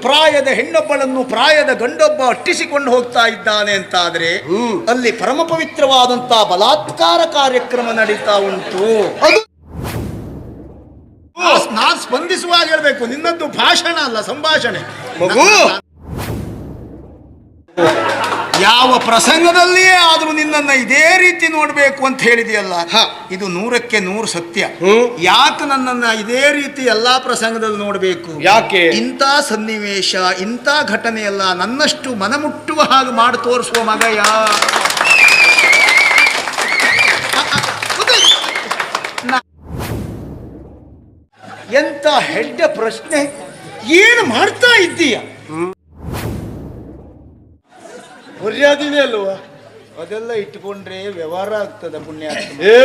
ಪ್ರಾಯದ ಹೆಣ್ಣೊಬ್ಬಳನ್ನು ಪ್ರಾಯದ ಗಂಡೊಬ್ಬ ಅಟ್ಟಿಸಿಕೊಂಡು ಹೋಗ್ತಾ ಇದ್ದಾನೆ ಅಂತಾದ್ರೆ ಹ್ಮ್. ಅಲ್ಲಿ ಪರಮ ಪವಿತ್ರವಾದಂತಹ ಬಲಾತ್ಕಾರ ಕಾರ್ಯಕ್ರಮ ನಡೀತಾ ಉಂಟು. ನಾನ್ ನಾನು ಸ್ಪಂದಿಸುವಾಗ ಹೇಳ್ಬೇಕು ನಿನ್ನದ್ದು ಭಾಷಣ ಅಲ್ಲ ಸಂಭಾಷಣೆ. ಮಗು. ಯಾವ ಪ್ರಸಂಗದಲ್ಲಿಯೇ ಆದರೂ ನಿನ್ನನ್ನ ಇದೇ ರೀತಿ ನೋಡಬೇಕು ಅಂತ ಹೇಳಿದೆಯಲ್ಲ ಹ. ಇದು ನೂರಕ್ಕೆ ನೂರು ಸತ್ಯ. ಯಾಕೆ ನನ್ನನ್ನ ಇದೇ ರೀತಿ ಎಲ್ಲಾ ಪ್ರಸಂಗದಲ್ಲಿ ನೋಡಬೇಕು ಯಾಕೆ? ಇಂಥ ಸನ್ನಿವೇಶ ಇಂಥ ಘಟನೆಯಲ್ಲ ನನ್ನಷ್ಟು ಮನಮುಟ್ಟುವ ಹಾಗೆ ಮಾಡಿ ತೋರಿಸುವ ಮಗ ಯಾ ಎಂತ ಹೆಡ್ಡ ಪ್ರಶ್ನೆ ಏನು ಮಾಡ್ತಾ ಇದ್ದೀಯ ಮರ್ಯಾದಿನೇ ಅಲ್ವಾ? ಅದೆಲ್ಲ ಇಟ್ಕೊಂಡ್ರೆ ವ್ಯವಹಾರ ಆಗ್ತದ ಪುಣ್ಯ ಏ!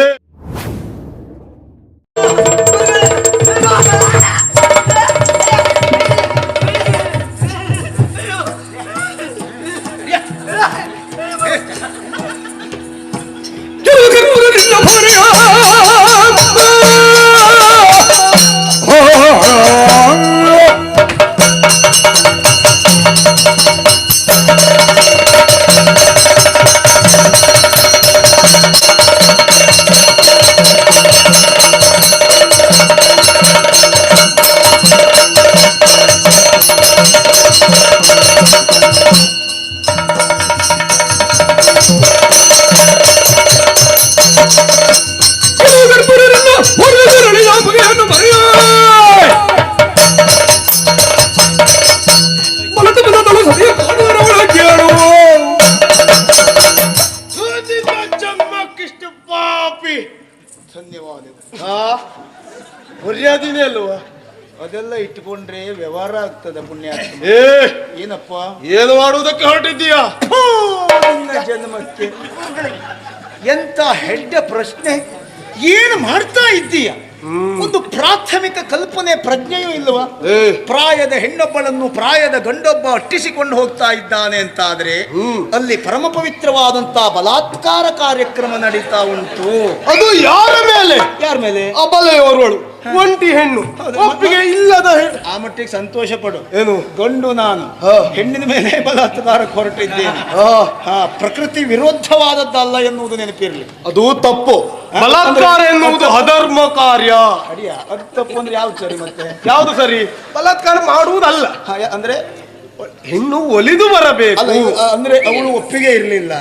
ಆ ಮರ್ಯಾದಿನೇ ಅಲ್ವಾ? ಅದೆಲ್ಲ ಇಟ್ಕೊಂಡ್ರೆ ವ್ಯವಹಾರ ಆಗ್ತದ ಪುಣ್ಯ ಏ ಏನಪ್ಪ? ಏನು ಮಾಡುವುದಕ್ಕೆ ಹೊರಟಿದ್ದೀಯಾ? ನಿನ್ನ ಜನ್ಮಕ್ಕೆ. ಎಂತ ಹೆಡ್ಡ ಪ್ರಶ್ನೆ. ಏನು ಮಾಡ್ತಾ ಇದ್ದೀಯ? ಒಂದು ಪ್ರಾಥಮಿಕ ಕಲ್ಪನೆ ಪ್ರಜ್ಞೆಯೂ ಇಲ್ಲವಾ? ಪ್ರಾಯದ ಹೆಣ್ಣೊಬ್ಬಳನ್ನು ಪ್ರಾಯದ ಗಂಡೊಬ್ಬ ಅಟ್ಟಿಸಿಕೊಂಡು ಹೋಗ್ತಾ ಇದ್ದಾನೆ ಅಂತಾದ್ರೆ ಹ್ಮ್. ಅಲ್ಲಿ ಪರಮ ಪವಿತ್ರವಾದಂತಹ ಬಲಾತ್ಕಾರ ಕಾರ್ಯಕ್ರಮ ನಡೀತಾ ಉಂಟು. ಅದು ಯಾರ ಮೇಲೆ? ಯಾರ ಮೇಲೆ? ಅಬಲೆಯವರುಗಳು ಒಂಟಿ ಹೆಣ್ಣು. ಒಪ್ಪಿಗೆ ಇಲ್ಲದ ಹೆಣ್ಣು ಆ ಮಟ್ಟಿಗೆ ಸಂತೋಷ ಪಡು ಏನು? ಗಂಡು ನಾನು. ಹೆಣ್ಣಿನ ಮೇಲೆ ಬಲಾತ್ಕಾರಕ್ಕೆ ಹೊರಟಿದ್ದೇನೆ ಪ್ರಕೃತಿ ವಿರೋಧವಾದದ್ದಲ್ಲ ಎನ್ನುವುದು ನೆನಪಿರಲಿ. ಅದು ತಪ್ಪು. ಬಲಾತ್ಕಾರ ಎನ್ನುವುದು ಅಧರ್ಮ ಕಾರ್ಯ. ಅಡಿಯ ಅದು ತಪ್ಪು ಅಂದ್ರೆ ಯಾವ್ದು ಸರಿ ಮತ್ತೆ? ಯಾವುದು ಸರಿ? ಬಲಾತ್ಕಾರ ಮಾಡುವುದಲ್ಲ. ಅಂದ್ರೆ ಹೆಣ್ಣು ಒಲಿದು ಬರಬೇಕು. ಅಂದ್ರೆ ಅವಳು ಒಪ್ಪಿಗೆ ಇರಲಿಲ್ಲ.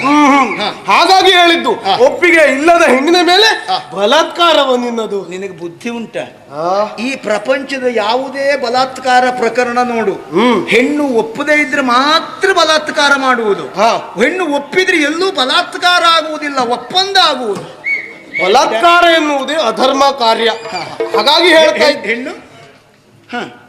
ಹಾಗಾಗಿ ಹೇಳಿದ್ದು. ಒಪ್ಪಿಗೆ ಇಲ್ಲದ ಹೆಣ್ಣಿನ ಮೇಲೆ. ಬಲಾತ್ಕಾರವ ನಿನ್ನದು ನಿನಗೆ ಬುದ್ಧಿ ಉಂಟ. ಈ ಪ್ರಪಂಚದ ಯಾವುದೇ ಬಲಾತ್ಕಾರ ಪ್ರಕರಣ ನೋಡು. ಹೆಣ್ಣು ಒಪ್ಪದೇ ಇದ್ರೆ ಮಾತ್ರ ಬಲಾತ್ಕಾರ ಮಾಡುವುದು. ಹೆಣ್ಣು ಒಪ್ಪಿದ್ರೆ ಎಲ್ಲೂ ಬಲಾತ್ಕಾರ ಆಗುವುದಿಲ್ಲ ಒಪ್ಪಂದ ಆಗುವುದು. ಬಲಾತ್ಕಾರ ಎನ್ನುವುದೇ ಅಧರ್ಮ ಕಾರ್ಯ. ಹಾಗಾಗಿ ಹೇಳ್ತಾ ಹೆಣ್ಣು? ಹ.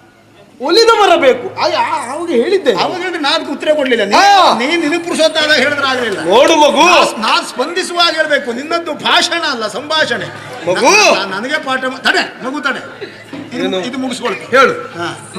ಒಲಿದು ಬರಬೇಕು ಬೇಕು. ಆ- ಅವಾಗ ಹೇಳಿದ್ದೆ ಅವಾಗ ಹೇಳಿದ್ರೆ ನಾನು ಉತ್ತರ ಕೊಡ್ಲಿಲ್ಲ. ನೀನ್ ನೀನು ನಿನಗೆ ಪುರುಷೋತ್ತಾಗ ಹೇಳಿದ್ರೆ ಆಗಲಿಲ್ಲ. ನೋಡು ಮಗು. ನಾನು ಸ್ಪಂದಿಸುವಾಗ ಹೇಳ್ಬೇಕು. ನಿನ್ನದ್ದು ಭಾಷಣ ಅಲ್ಲ ಸಂಭಾಷಣೆ. ಮಗು. ನನಗೆ ಪಾಠ ತಡೆ ಮಗು ತಡೆ. ಇದು- ಮುಗಿಸ್ಕೊಳ್ಳಿ ಹೇಳು. ಹಾ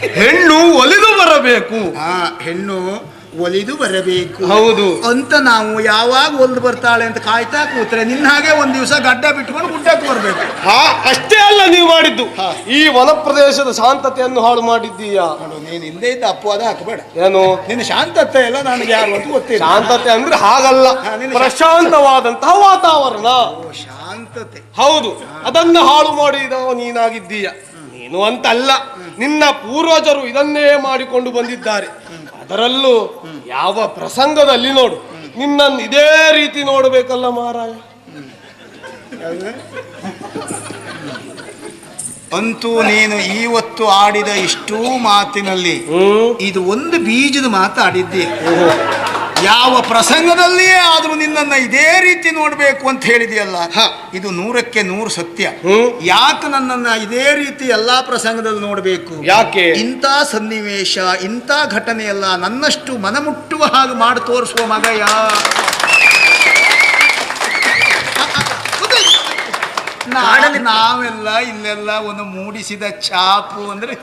ಹೆಣ್ಣು ಒಲಿದು ಬರಬೇಕು ಆ ಹೆಣ್ಣು ಒಲಿದು ಬರಬೇಕು. ಹೌದು. ಅಂತ ನಾವು ಯಾವಾಗ ಒಲ್ದು ಬರ್ತಾಳೆ ಅಂತ ಕಾಯ್ತಾ ಕೂತ್ರೆ ನಿನ್ನ ಹಾಗೆ ಒಂದ್ ದಿವಸ ಗಡ್ಡ ಬಿಟ್ಕೊಂಡು ಗುಡ್ಡಕ್ಕೆ ಬರ್ಬೇಕು. ಹಾ ಅಷ್ಟೇ ಅಲ್ಲ ನೀವು ಮಾಡಿದ್ದು. ಈ ವನ ಪ್ರದೇಶದ ಶಾಂತತೆಯನ್ನು ಹಾಳು ಮಾಡಿದ್ದೀಯಾ. ನೋಡು ನೀನು ಹಿಂದೆ ಇದ್ದ ಅಪವಾದ ಹಾಕಬೇಡ. ಏನು? ನಿನ್ನ ಶಾಂತತೆ ಎಲ್ಲ ನನಗೆ ಯಾರು ಅಂತ ಗೊತ್ತಿಲ್ಲ. ಶಾಂತತೆ ಅಂದ್ರೆ ಹಾಗಲ್ಲ. ಪ್ರಶಾಂತವಾದಂತಹ ವಾತಾವರಣ. ಓ, ಶಾಂತತೆ. ಹೌದು. ಅದನ್ನ ಹಾಳು ಮಾಡಿದ ನೀನಾಗಿದ್ದೀಯ. ನೀನು ಅಂತಲ್ಲ. ನಿನ್ನ ಪೂರ್ವಜರು ಇದನ್ನೇ ಮಾಡಿಕೊಂಡು ಬಂದಿದ್ದಾರೆ. ಅದರಲ್ಲೂ ಯಾವ ಪ್ರಸಂಗದಲ್ಲಿ ನೋಡು ನಿನ್ನನ್ನು ಇದೇ ರೀತಿ ನೋಡಬೇಕಲ್ಲ ಮಹಾರಾಯ ಅಂತೂ ನೀನು ಇವತ್ತು ಆಡಿದ ಇಷ್ಟೂ ಮಾತಿನಲ್ಲಿ ಇದು ಒಂದು ಬೀಜದ ಮಾತು ಆಡಿದ್ದಿ. ಯಾವ ಪ್ರಸಂಗದಲ್ಲಿಯೇ ಆದರೂ ನಿನ್ನನ್ನು ಇದೇ ರೀತಿ ನೋಡಬೇಕು ಅಂತ ಹೇಳಿದೆಯಲ್ಲ. ಇದು ನೂರಕ್ಕೆ ನೂರು ಸತ್ಯ. ಯಾಕೆ ನನ್ನನ್ನ ಇದೇ ರೀತಿ ಎಲ್ಲಾ ಪ್ರಸಂಗದಲ್ಲಿ ನೋಡಬೇಕು? ಯಾಕೆ? ಇಂಥ ಸನ್ನಿವೇಶ ಇಂಥ ಘಟನೆಯಲ್ಲ ನನ್ನಷ್ಟು ಮನಮುಟ್ಟುವ ಹಾಗೆ ಮಾಡಿ ತೋರಿಸುವ ಮಗ ಯಾ ನಾವೆಲ್ಲ ಇಲ್ಲೆಲ್ಲ ಒಂದು ಮೂಡಿಸಿದ ಚಾಪು ಅಂದ್ರೆ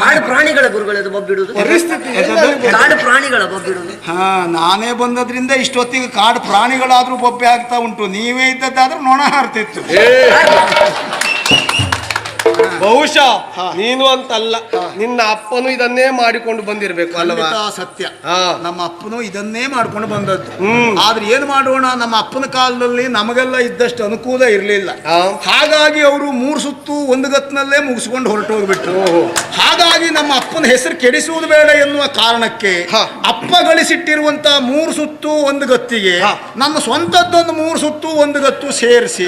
ಕಾಡು ಪ್ರಾಣಿಗಳ ಗುರುಗಳದು ಬಬ್ಬಿಡುದು ಪರಿಸ್ಥಿತಿ ಕಾಡು ಪ್ರಾಣಿಗಳ ಬಬ್ಬಿಡುದು ಹಾ ನಾನೇ ಬಂದದ್ರಿಂದ ಇಷ್ಟೊತ್ತಿಗೆ ಕಾಡು ಪ್ರಾಣಿಗಳಾದ್ರೂ ಬೊಬ್ಬೆ ಆಗ್ತಾ ಉಂಟು. ನೀವೇ ಇದ್ದದ್ದಾದ್ರೂ ನೊಣ ಹಾರ್ತಿತ್ತು. ಬಹುಶಃ. ನೀನು ಅಂತಲ್ಲ. ನಿನ್ನ ಅಪ್ಪನು ಇದನ್ನೇ ಮಾಡಿಕೊಂಡು ಬಂದಿರಬೇಕು ಅಲ್ವಾ? ಸತ್ಯ. ನಮ್ಮ ಅಪ್ಪನು ಇದನ್ನೇ ಮಾಡ್ಕೊಂಡು ಬಂದದ್ದು. ಆದ್ರೆ ಏನ್ ಮಾಡೋಣ ನಮ್ಮ ಅಪ್ಪನ ಕಾಲದಲ್ಲಿ ನಮಗೆಲ್ಲ ಇದ್ದಷ್ಟು ಅನುಕೂಲ ಇರಲಿಲ್ಲ. ಹಾಗಾಗಿ ಅವರು ಮೂರು ಸುತ್ತು ಒಂದು ಗತ್ನಲ್ಲೇ ಮುಗಿಸ್ಕೊಂಡು ಹೊರಟು ಹೋಗ್ಬಿಟ್ರು ಹಾಗಾಗಿ ನಮ್ಮ ಅಪ್ಪನ ಹೆಸರು ಕೆಡಿಸುವುದು ಬೇಡ ಎನ್ನುವ ಕಾರಣಕ್ಕೆ ಅಪ್ಪ ಗಳಿಸಿಟ್ಟಿರುವಂತ ಮೂರು ಸುತ್ತು ಒಂದು ಗತ್ತಿಗೆ. ನಮ್ಮ ಸ್ವಂತದ್ದೊಂದು ಮೂರು ಸುತ್ತು ಒಂದು ಗತ್ತು ಸೇರಿಸಿ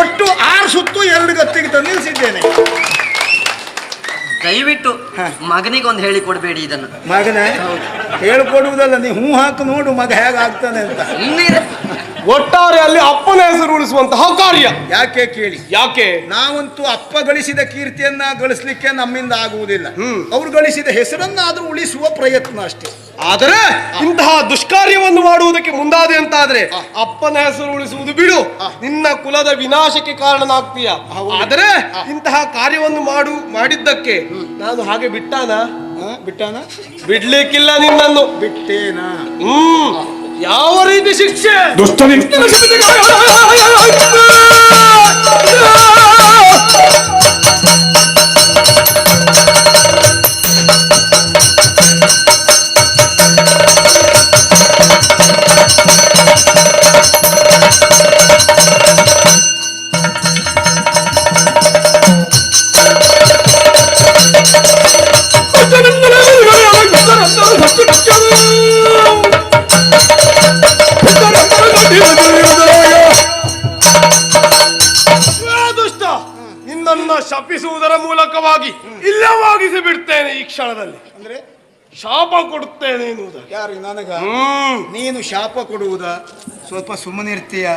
ಒಟ್ಟು ಆರು ಸುತ್ತು ಎರಡು ಗತ್ತಿಗೆ ತಂದು ನಿಲ್ಲಿಸಿದ್ದೇನೆ. ದಯವಿಟ್ಟು ಮಗನಿಗೆ ಒಂದು ಹೇಳಿ ಕೊಡಬೇಡಿ ಇದನ್ನು. ಮಗನೇ? ಹೇಳ್ಕೊಡುವುದಲ್ಲ ನೀ ಹೂ ಹಾಕಿ ನೋಡು ಮಗ ಹೇಗಾಗ್ತಾನೆ ಅಂತ. ಸುಮ್ಮನೆ ಒಟ್ಟಾರೆ ಅಲ್ಲಿ ಅಪ್ಪನ ಹೆಸರು ಉಳಿಸುವಂತಹ ಕಾರ್ಯ. ಯಾಕೆ ಕೇಳಿ? ಯಾಕೆ? ನಾವಂತೂ ಅಪ್ಪ ಗಳಿಸಿದ ಕೀರ್ತಿಯನ್ನ ಗಳಿಸ್ಲಿಕ್ಕೆ ನಮ್ಮಿಂದ ಆಗುವುದಿಲ್ಲ. ಹ್ಮ್. ಅವ್ರು ಗಳಿಸಿದ ಹೆಸರನ್ನಾದ್ರೂ ಉಳಿಸುವ ಪ್ರಯತ್ನ ಅಷ್ಟೇ. ಆದರೆ ಇಂತಹ ದುಷ್ಕಾರ್ಯವನ್ನು ಮಾಡುವುದಕ್ಕೆ ಮುಂದಾದೆ ಅಂತಾದ್ರೆ ಅಪ್ಪನ ಹೆಸರು ಉಳಿಸುವುದು ಬಿಡು. ನಿನ್ನ ಕುಲದ ವಿನಾಶಕ್ಕೆ ಕಾರಣನಾಗ್ತೀಯ. ಆದರೆ ಇಂತಹ ಕಾರ್ಯವನ್ನು ಮಾಡು ಮಾಡಿದ್ದಕ್ಕೆ ನಾನು ಹಾಗೆ ಬಿಟ್ಟಾನ? ಬಿಟ್ಟಾನ? ಬಿಡ್ಲಿಕ್ಕಿಲ್ಲ ನಿನ್ನನ್ನು. ಬಿಟ್ಟೇನಾ? ಹ್ಮ್. ಯಾವ ರೀತಿ ಶಿಕ್ಷೆ? ಕ್ಷಣದಲ್ಲಿ. ಅಂದ್ರೆ? ಶಾಪ ಕೊಡುತ್ತೇನೆ ಯಾರು ನನಗ? ಹ್ಮ್. ನೀನು ಶಾಪ ಕೊಡುವುದ? ಸ್ವಲ್ಪ ಸುಮ್ಮನಿರ್ತೀಯ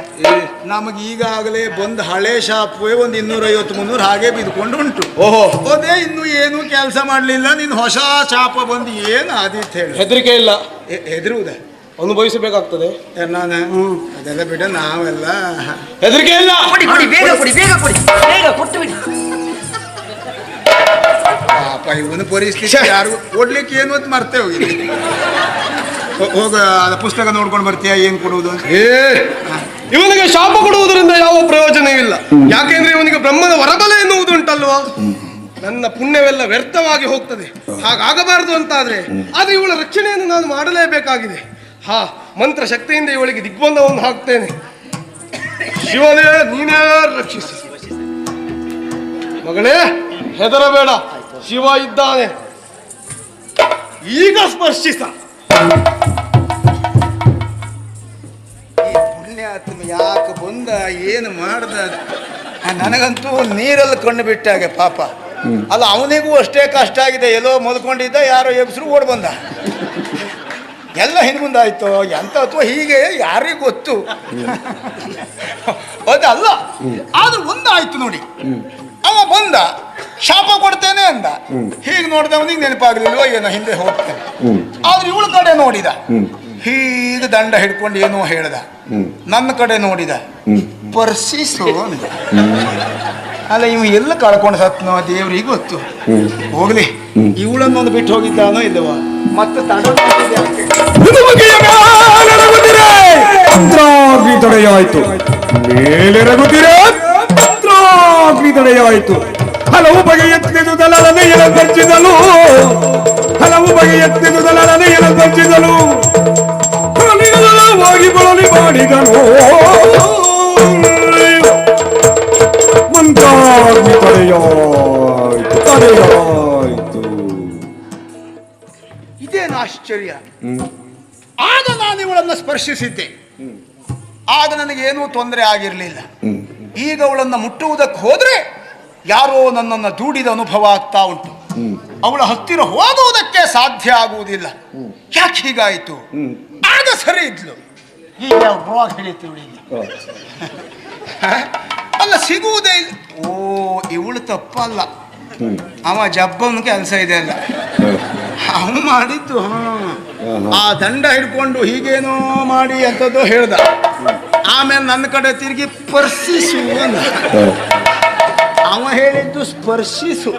ನಮಗೆ ಈಗಾಗಲೇ ಬಂದ ಹಳೆ ಶಾಪವೇ ಒಂದು ಇನ್ನೂರೈವತ್ತು ಮುನ್ನೂರು ಹಾಗೆ ಬಿದ್ಕೊಂಡು ಉಂಟು. ಓಹೋ. ಅದೇ ಇನ್ನು ಏನು ಕೆಲಸ ಮಾಡಲಿಲ್ಲ. ನೀನು ಹೊಸ ಶಾಪ ಬಂದು ಏನು ಆದಿತ್ತು ಹೇಳಿ. ಹೆದರಿಕೆ ಇಲ್ಲ. ಹೆದರುವುದ? ಅನುಭವಿಸಬೇಕಾಗ್ತದೆ. ನಾನು? ಅದೆಲ್ಲ ಬಿಡ ನಾವೆಲ್ಲ. ಹೆದರಿಕೆ ಇಲ್ಲ. ಕೊಡಿ ಕೊಡಿ ಬೇಗ ಕೊಡಿ ಬೇಗ ಕೊಡಿ. ಬೇಗ ಕೊಟ್ಟು ಬಿಡಿ. ಪಾಪ ಇವನು ಪರಿಸ್ಥಿತಿ ಯಾರು ಕೊಡ್ಲಿಕ್ಕೆ ಏನು ಅಂತ ಮರ್ತೇ ಹೋಗಿ ಹೋಗ ಅದ ಪುಸ್ತಕ ನೋಡ್ಕೊಂಡು ಬರ್ತೀಯಾ ಏನ್ ಕೊಡುವುದು ಅಂತ? ಏ! ಇವನಿಗೆ ಶಾಪ ಕೊಡುವುದರಿಂದ ಯಾವ ಪ್ರಯೋಜನ ಇಲ್ಲ. ಯಾಕೆಂದ್ರೆ ಇವನಿಗೆ ಬ್ರಹ್ಮನ ವರಬಲ ಎನ್ನುವುದುಂಟಲ್ವಾ ನನ್ನ ಪುಣ್ಯವೆಲ್ಲ ವ್ಯರ್ಥವಾಗಿ ಹೋಗ್ತದೆ. ಹಾಗಾಗಬಾರದು ಅಂತಾದ್ರೆ ಆದ್ರೆ ಇವಳ ರಕ್ಷಣೆಯನ್ನು ನಾನು ಮಾಡಲೇಬೇಕಾಗಿದೆ. ಹಾ ಮಂತ್ರ ಶಕ್ತಿಯಿಂದ ಇವಳಿಗೆ ದಿಗ್ಬಂಧವನ್ನು ಹಾಕ್ತೇನೆ. ಶಿವನೇ ನೀನೇ ರಕ್ಷಿಸಿ. ಮಗಳೇ ಹೆದರಬೇಡ. ಶಿವ ಇದ್ದಾನೆ. ಈಗ ಸ್ಪರ್ಶಿಸ. ಈ ಪುಣ್ಯಾತ್ಮ ಯಾಕೆ ಬಂದ ಏನು ಮಾಡ್ದ? ಆ, ನನಗಂತೂ ನೀರಲ್ಲಿ ಕಣ್ಣು ಬಿಟ್ಟಾಗೆ ಪಾಪ. ಅಲ್ಲ ಅವನಿಗೂ ಅಷ್ಟೇ ಕಷ್ಟ ಆಗಿದೆ. ಎಲ್ಲೋ ಮಲ್ಕೊಂಡಿದ್ದ ಯಾರೋ ಎಬ್ಸರು ಓಡ್ ಬಂದ. ಎಲ್ಲ ಹಿಂದ್ಮುಂದಾಯ್ತು ಎಂತ ಅಥವಾ ಹೀಗೆ ಯಾರಿಗೂ ಗೊತ್ತು? ಅದಲ್ಲ ಆದ್ರೂ ಒಂದಾಯ್ತು ನೋಡಿ. ಅವ ಬಂದ. ಶಾಪ ಕೊಡ್ತೇನೆ ಅಂದ. ಹೀಗೆ ನೋಡಿದವನಿಗೆ ನೆನಪಾಗ್ಲಿಲ್ವ, ಏನೋ ಹಿಂದೆ ಹೋಗ್ತೇನೆ. ಆದ್ರೆ ಇವಳ ಕಡೆ ನೋಡಿದ. ಹೀಗೆ ದಂಡ ಹಿಡ್ಕೊಂಡು ಏನೋ ಹೇಳ್ದ. ನನ್ನ ಕಡೆ ನೋಡಿದ. ಪರ್ಸಿಸು ಅಂದ. ಅಲ್ಲ, ಇವ ಎಲ್ಲ ಕಳ್ಕೊಂಡು ಸತ್ನೋ, ದೇವ್ರಿಗೆ ಗೊತ್ತು. ಹೋಗ್ಲಿ. ಇವಳನ್ನೊಂದು ಬಿಟ್ಟು ಹೋಗಿದ್ದಾನೋ ಇಲ್ಲವ? ಮತ್ತೆ ತಡೆಯಾಯ್ತು. ಮೇಲೆರಗುತ್ತಿರೆ ಮಂತ್ರಾಗ್ನಿ ತಡೆಯಾಯ್ತು. ಹಲವು ಬಗೆಯ ದಲನೆಯನ ದಂಚಿದಲು ಹಲವು ಬಗೆಯ ದಲನೆಯನ ದಂಚಿದಲು ಹೋಗಿ ಬಳಲಿ ಮಾಡಿದನು. ಮುಂದಾಗಿ ತಡೆಯಾಯ್ತು ತಡೆಯಾಯ್ತು. ಇದೇನು ಆಶ್ಚರ್ಯ? ಆಗ ನಾನು ಇವಳನ್ನು ಸ್ಪರ್ಶಿಸಿದ್ದೆ. ಆಗ ನನಗೇನೂ ತೊಂದರೆ ಆಗಿರಲಿಲ್ಲ. ಈಗ ಅವಳನ್ನು ಮುಟ್ಟುವುದಕ್ಕೆ ಹೋದ್ರೆ ಯಾರೋ ನನ್ನನ್ನು ದೂಡಿದ ಅನುಭವ ಆಗ್ತಾ ಉಂಟು. ಅವಳ ಹತ್ತಿರ ಹೋಗುವುದಕ್ಕೆ ಸಾಧ್ಯ ಆಗುವುದಿಲ್ಲ. ಯಾಕೆ ಹೀಗಾಯಿತು? ಆಗ ಸರಿ ಇದ್ಲು. ಈಗ ರೋಗ ಇವಳಿಗೆ ಅಲ್ಲ ಸಿಗುವುದೇ ಇಲ್ಲ. ಓ ಇವಳು ತಪ್ಪಲ್ಲ. ಅವ ಜಬ್ಬನ ಕೆಲಸ ಇದೆ ಅಲ್ಲ. ಅವನು ಮಾಡಿದ್ದು ಹಾ. ಆ ದಂಡ ಹಿಡ್ಕೊಂಡು ಹೀಗೇನೋ ಮಾಡಿ ಅಂತದ್ದು ಹೇಳ್ದ. ಆಮೇಲೆ ನನ್ನ ಕಡೆ ತಿರುಗಿ ಪರ್ಸಿಸುವ ಅವ ಹೇಳಿದ್ದು ಸ್ಪರ್ಶಿಸು.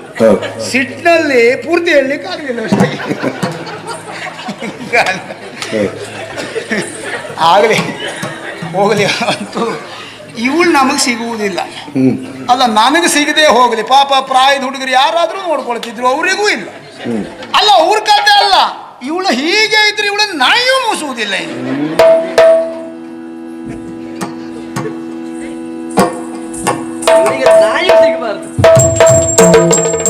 ಸಿಟ್ಟಿನಲ್ಲಿ ಪೂರ್ತಿ ಹೇಳಲಿಕ್ಕೆ ಆಗಲಿಲ್ಲ ಅಷ್ಟೇ. ಆಗಲಿ. ಹೋಗಲಿ ಅಂತೂ ಇವಳು ನಮಗೆ ಸಿಗುವುದಿಲ್ಲ. ಅಲ್ಲ ನನಗೆ ಸಿಗದೆ ಹೋಗಲಿ. ಪಾಪ ಪ್ರಾಯದ ಹುಡುಗರು ಯಾರಾದರೂ ನೋಡ್ಕೊಳ್ತಿದ್ರು ಅವರಿಗೂ ಇಲ್ಲ. ಅಲ್ಲ ಅವ್ರ ಕತೆ ಅಲ್ಲ. ಇವಳು ಹೀಗೆ ಇದ್ರೆ ಇವಳು ನಾಯಿಯೂ ಮುಸುವುದಿಲ್ಲ ಇನ್ನು நாயம் சிரிக்குமா இருக்கு